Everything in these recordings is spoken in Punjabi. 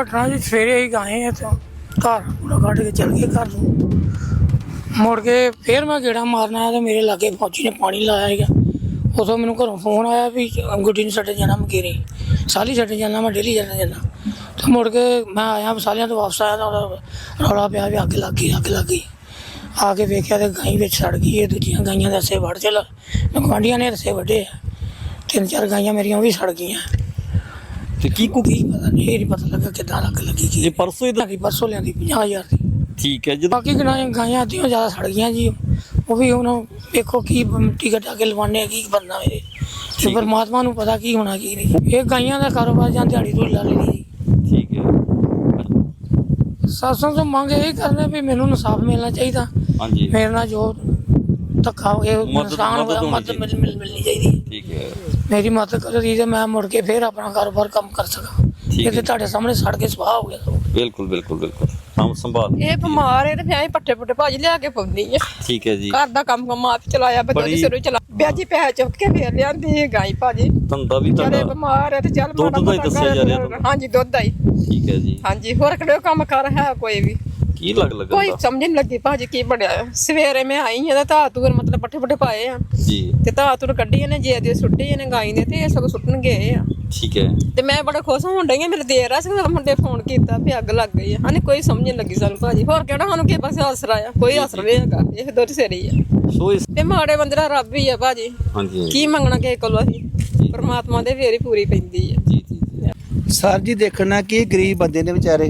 ਘਟਨਾ ਜੀ ਸਵੇਰੇ ਹੀ ਗਾਏ ਆ ਤੋਂ ਘਰ ਪੂਰਾ ਕੱਢ ਕੇ ਚੱਲ ਗਏ ਘਰ ਨੂੰ। ਮੁੜ ਕੇ ਫੇਰ ਮੈਂ ਗੇੜਾ ਮਾਰਨ ਆਇਆ ਤੇ ਮੇਰੇ ਲਾਗੇ ਫੌਜੀ ਨੇ ਪਾਣੀ ਲਾਇਆ ਸੀਗਾ। ਉਦੋਂ ਮੈਨੂੰ ਘਰੋਂ ਫੋਨ ਆਇਆ ਵੀ ਗੁੱਡੀ ਨੂੰ ਛੱਡ ਜਾਣਾ ਮਕੇਰੀ। ਸਾਲੀ ਛੱਡ ਜਾਣਾ, ਮੈਂ ਡੇਲੀ ਜਾਣਾ ਜਾਣਾ। ਤੇ ਮੁੜ ਕੇ ਮੈਂ ਆਇਆ, ਸਾਲਿਆਂ ਤੋਂ ਵਾਪਸ ਆਇਆ ਤਾਂ ਰੌਲਾ ਪਿਆ ਵੀ ਅੱਗ ਲੱਗ ਗਈ, ਅੱਗ ਲੱਗ ਗਈ। ਆ ਕੇ ਵੇਖਿਆ ਤੇ ਗਾਈ ਵਿੱਚ ਸੜ ਗਈ ਇਹ ਦੂਜੀਆਂ ਗਾਈਆਂ ਦੇ ਰਸੇ ਵੜ ਚਲ ਗਵਾਂਡੀਆਂ ਨੇ ਰਸੇ ਵੱਡੇ ਆ। ਤਿੰਨ ਚਾਰ ਗਾਈਆਂ ਮੇਰੀਆਂ ਉਹ ਵੀ ਸੜ ਗਈਆਂ। ਤੇ ਕੀ ਕੁ ਕੀ? ਨਹੀਂ ਇਹ ਨਹੀਂ ਪਤਾ ਲੱਗਾ ਕਿੱਦਾਂ ਲੱਗ ਲੱਗੀ ਕੀ। ਇਹ ਪਰਸੋਂ ਹੀ ਤਾਂ- ਲਿਆਂਦੀ ਪਰਸੋਂ ਲਿਆਂਦੀ 50000 ਦੀ। ਠੀਕ ਹੈ ਜਦੋਂ ਬਾਕੀ ਗਾਈਆਂ ਗਾਈਆਂ ਅੱਧੀਆਂ ਜ਼ਿਆਦਾ ਸੜ ਗਈਆਂ ਜੀ। ਉਹ ਵੀ ਹੁਣ ਵੇਖੋ ਕੀ ਮਿੱਟੀ ਘਟਾ ਕੇ ਲਵਾਨੇ ਆ, ਕੀ ਬੰਨਾ ਮੇਰੇ ਤੇ। ਪਰਮਾਤਮਾ ਨੂੰ ਪਤਾ ਕੀ ਹੋਣਾ ਕੀ ਨਹੀਂ। ਇਹ ਗਾਈਆਂ ਦਾ ਕਾਰੋਬਾਰ ਜਾਂ ਦਿਹਾੜੀ ਤੋਂ ਲਾ ਲਈ ਜੀ। ਠੀਕ ਹੈ। ਸਾਸਾਂ ਤੋਂ ਮੰਗ ਇਹ ਕਰਨੇ ਵੀ ਮੈਨੂੰ ਇਨਸਾਫ ਮਿਲਣਾ ਚਾਹੀਦਾ। ਹਾਂਜੀ। ਮੇਰੇ ਨਾਲ ਜੋ ਧੱਕਾ ਹੋ ਗਿਆ ਮਦਦ- ਨੁਕਸਾਨ ਮਦਦ ਹੋਇਆ ਹੋਣੀ ਮਦਦ ਮਿਲ ਮਿਲ ਮਿਲਣੀ ਚਾਹੀਦੀ। ਹੈ। ਠੀਕ ਹੈ। ਮੇਰੀ ਮਦਦ ਕਰੋ ਜੀ ਤੇ ਮੈਂ ਮੁੜ ਕੇ ਫੇਰ ਆਪਣਾ ਕਾਰੋਬਾਰ ਕੰਮ ਕਰ ਸਕਾਂ। ਠੀਕ ਇਹ ਤੇ ਹੈ। ਤੁਹਾਡੇ ਸਾਹਮਣੇ ਸੜ ਕੇ ਸਵਾਹ ਹੋ ਗਿਆ। ਸਭ। ਬਿਲਕੁਲ ਬਿਲਕੁਲ ਬਿਲਕੁਲ। ਕੰਮ ਸੰਭਾਲ। ਇਹ ਬਿਮਾਰ ਹੈ ਤੇ ਮੈਂ ਹੀ ਪੱਠੇ ਪੁੱਠੇ ਭਾਜੀ ਲਿਆ ਕੇ ਪਾਉਂਦੀ ਆ। ਠੀਕ ਹੈ ਜੀ। ਘਰ ਦਾ ਕੰਮ ਕੰਮ ਆਪ ਚਲਾਇਆ ਬੱਚੇ ਬੜੀ- ਦੇ ਸਿਰੋਂ ਚਲਾ ਵਿਆਜੀ ਪੈਸੇ ਚੁੱਕ ਕੇ ਫੇਰ ਲਿਆਂਦੀ ਹੈ ਗਾਈ ਭਾਜੀ ਧੰਦਾ ਵੀ ਚਲੇ ਤੁਹਾਡਾ ਬਿਮਾਰ ਹੈ ਤੇ ਚੱਲ ਦੁੱਧ ਦਾ ਹੀ ਦੱਸਿਆ ਜਾ ਰਿਹਾ ਤੁਹਾਨੂੰ। ਹਾਂਜੀ ਦੁੱਧ ਦਾ ਹੀ। ਠੀਕ ਹੈ ਜੀ। ਹਾਂਜੀ ਹੋਰ ਕਿਹੜੇ ਕੰਮ ਕਰ ਹੈ ਕੋਈ ਵੀ। ਕੀ ਲੱਗ ਕੋਈ ਲੱਗਦਾ ਸਮਝ ਨਹੀਂ ਲੱਗੀ ਭਾਜੀ ਕੀ ਬਣਿਆ। ਸਵੇਰੇ ਮੈਂ ਆਈ ਹਾਂ ਤਾਂ ਧਾ ਤੂਰ ਮਤਲਬ ਪੱਠੇ ਪੁੱਠੇ ਪਾਏ ਆ। ਜੀ। ਤੇ ਧਾ ਤੂਰ ਕੱਢੀ ਇਹਨੇ ਜੇ ਦੇ ਸੁੱਟੀ ਇਹਨੇ ਗਾਈ ਨੇ ਤੇ ਇਹ ਸਗੋਂ ਸੁੱਟਣ ਗਏ ਆ। ਠੀਕ ਹੈ। ਤੇ ਮੈਂ ਬੜਾ ਖੁਸ਼ ਹੋਣ ਡਈ ਆ ਮੇਰੇ ਦੇਰ ਆ ਸੀ ਮੁੰਡੇ ਫੋਨ ਕੀਤਾ ਵੀ ਅੱਗ ਲੱਗ ਗਈ ਆ। ਹਾਨੇ ਕੋਈ ਸਮਝ ਨਹੀਂ ਲੱਗੀ ਸਾਨੂੰ ਭਾਜੀ। ਹੋਰ ਕਿਹੜਾ ਸਾਨੂੰ ਕਿਸੇ ਪਾਸੇ ਆਸਰਾ ਆ ਕੋਈ ਆਸਰਾ ਨਹੀਂ ਹੈਗਾ ਇਹ ਦੋ ਸਿਰੇ ਆ। ਸੋ ਇਸ ਤੇ ਮਾੜੇ ਬੰਦੇ ਦਾ ਰੱਬ ਹੀ ਆ ਭਾਜੀ। ਹਾਂਜੀ। ਕੀ ਮੰਗਣਾ ਕਿਸੇ ਕੋਲੋਂ ਅਸੀਂ? ਪਰਮਾਤਮਾ ਦੇ ਫੇਰ ਹੀ ਪੂਰੀ ਪੈਂਦੀ ਆ। ਜੀ ਜੀ ਜੀ। ਸਰ ਜੀ ਦੇਖਣਾ ਕਿ ਗਰੀਬ ਬੰਦੇ ਨੇ ਵਿਚਾਰੇ।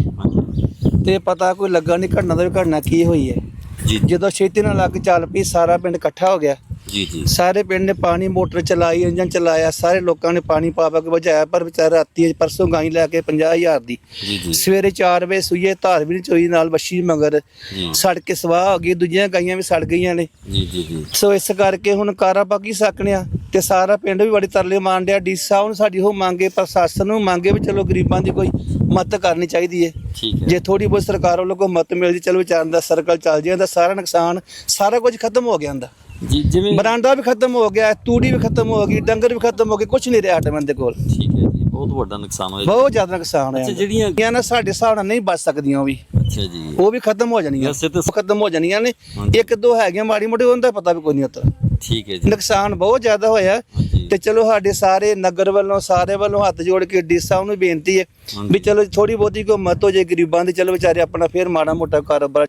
ਤੇ ਪਤਾ ਕੋਈ ਲੱਗਾ ਨਹੀਂ ਘਟਨਾ ਦਾ ਵੀ ਘਟਨਾ ਕੀ ਹੋਈ ਹੈ। ਜੀ। ਜਦੋਂ ਛੇਤੀ ਨਾਲ ਲੱਗ ਚੱਲ ਪਈ ਸਾਰਾ ਪਿੰਡ ਇਕੱਠਾ ਹੋ ਗਿਆ। ਜੀ ਜੀ। ਸਾਰੇ ਪਿੰਡ ਨੇ ਪਾਣੀ ਮੋਟਰ ਚਲਾਈ ਇੰਜਨ ਚਲਾਇਆ ਸਾਰੇ ਲੋਕਾਂ ਨੇ ਪਾਣੀ ਪਾ ਪਾ ਕੇ ਬੁਝਾਇਆ ਪਰ ਵਿਚਾਰਾ ਰਾਤੀ ਪਰਸੋਂ ਗਾਈ ਲੈ ਕੇ 50000 ਦੀ। ਜੀ ਜੀ। ਸਵੇਰੇ 4 ਵਜੇ ਸੂਈਏ ਧਾਰ ਵੀ ਨਹੀਂ ਚੋਈ ਨਾਲ ਵੱਛੀ ਮਗਰ। ਜੀ। ਸੜ ਕੇ ਸਵਾਹ ਹੋ ਗਈ ਦੂਜੀਆਂ ਗਾਈਆਂ ਵੀ ਸੜ ਗਈਆਂ ਨੇ। ਜੀ ਜੀ ਜੀ। ਸੋ ਇਸ ਕਰਕੇ ਹੁਣ ਕਾਰਾ ਪਾ ਕੀ ਸਕਣਿਆ ਤੇ ਸਾਰਾ ਪਿੰਡ ਵੀ ਬੜੀ ਤਰਲੇ ਮਾਰਨ ਡਿਆ। ਡੀ ਸਾਹਿਬ ਨੂੰ ਸਾਡੀ ਉਹ ਮੰਗੇ ਪ੍ਰਸ਼ਾਸਨ ਨੂੰ ਮੰਗੇ ਵੀ ਚਲੋ ਗਰੀਬਾਂ ਦੀ ਕੋਈ ਮਦਦ ਕਰਨੀ ਚਾਹੀਦੀ ਹੈ। ਜੇ ਥੋੜੀ ਬਹੁਤ ਸਰਕਾਰ ਵੱਲੋਂ ਕੋਈ ਮਦਦ ਮਿਲ ਜੇ ਚਲੋ ਵਿਚਾਰਨ ਦਾ ਸਰਕਲ ਚੱਲ ਜਾਂਦਾ ਸਾਰਾ ਨੁਕਸਾਨ ਸਾਰਾ ਕੁਝ ਖਤਮ ਹੋ ਗਿਆ ਹੁੰਦਾ ਜੀ ਜਿਵੇਂ ਬਰਾਂਡਾ ਵੀ ਖਤਮ ਹੋ ਗਿਆ ਤੂੜੀ ਵੀ ਖਤਮ ਹੋ ਗਈ ਡੰਗਰ ਵੀ ਖਤਮ ਹੋ ਗਏ ਕੁਝ ਨਹੀਂ ਰਿਹਾ ਸਾਡੇ ਬੰਦੇ ਕੋਲ। ਠੀਕ ਹੈ ਜੀ ਬਹੁਤ ਵੱਡਾ ਨੁਕਸਾਨ ਹੋਇਆ ਬਹੁਤ ਜ਼ਿਆਦਾ ਨੁਕਸਾਨ ਅੱਛਾ ਹੋਇਆ ਜਿਹੜੀਆਂ ਇਹ ਨਾ ਸਾਡੇ ਹਿਸਾਬ ਨਾਲ ਨਹੀਂ ਬਚ ਸਕਦੀਆਂ ਉਹ ਵੀ। ਅੱਛਾ ਜੀ। ਉਹ ਵੀ ਖਤਮ ਹੋ ਜਾਣੀਆਂ। ਵੈਸੇ ਤਾਂ ਖਤਮ ਹੋ ਜਾਣੀਆਂ ਨੇ। ਇੱਕ ਦੋ ਹੈਗੀਆਂ ਮਾੜੀ ਮੋਟੀ ਉਹਦਾ ਪਤਾ ਵੀ ਕੋਈ ਨਹੀਂ ਹੁੰਦਾ ਠੀਕ ਹੈ ਜੀ। ਨੁਕਸਾਨ ਬਹੁਤ ਜ਼ਿਆਦਾ ਹੋਇਆ। ਤੇ ਚਲੋ ਸਾਡੇ ਸਾਰੇ ਨਗਰ ਵੱਲੋਂ ਸਾਰੇ ਵੱਲੋਂ ਹੱਥ ਜੋੜ ਕੇ ਡੀ ਸਾਹਿਬ ਨੂੰ ਬੇਨਤੀ ਹੈ। ਵੀ ਚਲੋ ਥੋੜੀ ਬਹੁਤੀ ਕੋਈ ਮਦਦ ਹੋ ਜੇ ਗਰੀਬਾਂ ਦੀ ਚਲੋ ਵਿਚਾਰੇ ਆਪਣਾ ਫੇਰ ਮਾੜਾ ਮੋਟਾ ਕਾਰੋਬਾਰ